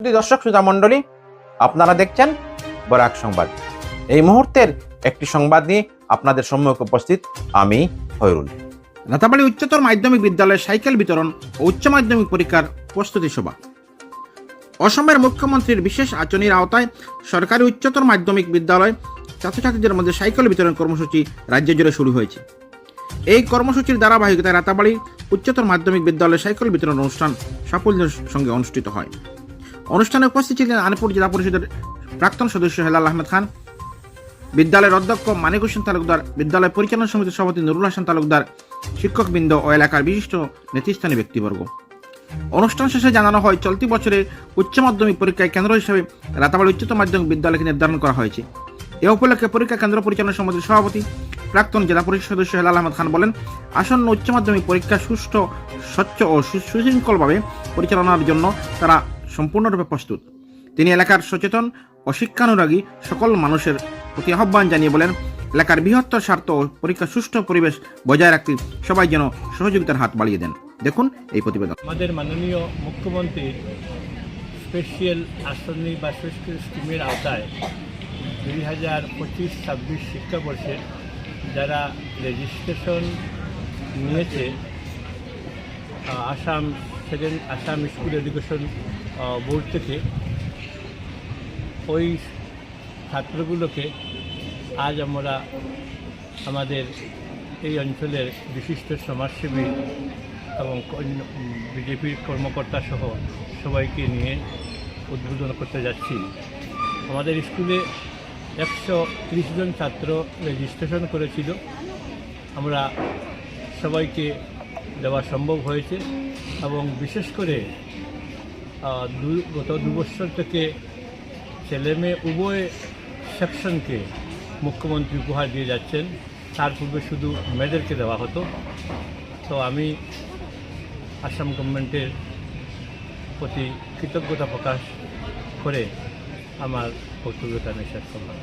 দর্শক শ্রোতা মণ্ডলী, আপনারা দেখছেন বরাক সংবাদ। এই মুহূর্তের একটি সংবাদ নিয়ে আপনাদের সম্মুখে উপস্থিত আমি হয়রুল রাতাবাড়ি উচ্চতর মাধ্যমিক বিদ্যালয়ে সাইকেল বিতরণ ও উচ্চ মাধ্যমিক পরীক্ষার প্রস্তুতি সভা। অসমের মুখ্যমন্ত্রীর বিশেষ আচরণের আওতায় সরকারি উচ্চতর মাধ্যমিক বিদ্যালয় ছাত্রছাত্রীদের মধ্যে সাইকেল বিতরণ কর্মসূচি রাজ্য জুড়ে শুরু হয়েছে। এই কর্মসূচির ধারাবাহিকতায় রাতাবাড়ি উচ্চতর মাধ্যমিক বিদ্যালয়ে সাইকেল বিতরণ অনুষ্ঠান সাফল্যের সঙ্গে অনুষ্ঠিত হয়। অনুষ্ঠানে উপস্থিত ছিলেন আনপুর জেলা পরিষদের প্রাক্তন সদস্য হেলাল আহমেদ খান, বিদ্যালয়ের অধ্যক্ষ মানিক হোসেন তালুকদার, বিদ্যালয় পরিচালনা সমিতির সভাপতি নুরুল হাসান তালুকদার, শিক্ষকবৃন্দ ও এলাকার বিশিষ্ট নেতৃস্থানীয় ব্যক্তিবর্গ। অনুষ্ঠান শেষে জানানো হয়, চলতি বছরের উচ্চ মাধ্যমিক পরীক্ষায় কেন্দ্র হিসেবে রাতাবাড়ি উচ্চতর মাধ্যমিক বিদ্যালয়কে নির্ধারণ করা হয়েছে। এ উপলক্ষে পরীক্ষা কেন্দ্র পরিচালনা সমিতির সভাপতি, প্রাক্তন জেলা পরিষদ সদস্য হেলাল আহমদ খান বলেন, আসন্ন উচ্চ মাধ্যমিক পরীক্ষা সুষ্ঠু, স্বচ্ছ ও সুশৃঙ্খলভাবে পরিচালনার জন্য তারা সম্পূর্ণরূপে প্রস্তুত। তিনি এলাকার সচেতন ও শিক্ষানুরাগী সকল মানুষের প্রতি আহ্বান জানিয়ে বলেন, এলাকার বৃহত্তর স্বার্থ ও পরীক্ষা সুষ্ঠু পরিবেশ বজায় রাখতে সবাই যেন সহযোগিতার হাত বাড়িয়ে দেন। দেখুন এই প্রতিবেদন। আমাদের মাননীয় মুখ্যমন্ত্রী স্পেশাল আসনি বা স্পেশাল স্কিমের আওতায় দুই হাজার পঁচিশ ছাব্বিশ শিক্ষাবর্ষে যারা রেজিস্ট্রেশন নিয়েছে Assam second Assam school education board থেকে ওই ছাত্রগুলোকে আজ আমরা আমাদের এই অঞ্চলের বিশিষ্ট সমাজসেবী এবং বিজেপির কর্মকর্তা সহ সবাইকে নিয়ে উদ্বোধন করতে যাচ্ছি। আমাদের স্কুলে একশো ত্রিশ জন ছাত্র রেজিস্ট্রেশন করেছিল। আমরা সবাইকে দেওয়া সম্ভব হয়েছে। এবং বিশেষ করে গত দু বছর থেকে ছেলে মেয়ে উভয় সেকশনকে মুখ্যমন্ত্রী উপহার দিয়ে যাচ্ছেন। তার পূর্বে শুধু মেয়েদেরকে দেওয়া হতো। তো আমি আসাম গভর্নমেন্টের প্রতি কৃতজ্ঞতা প্রকাশ করে আমার বক্তব্যটা আমি শেষ করলাম।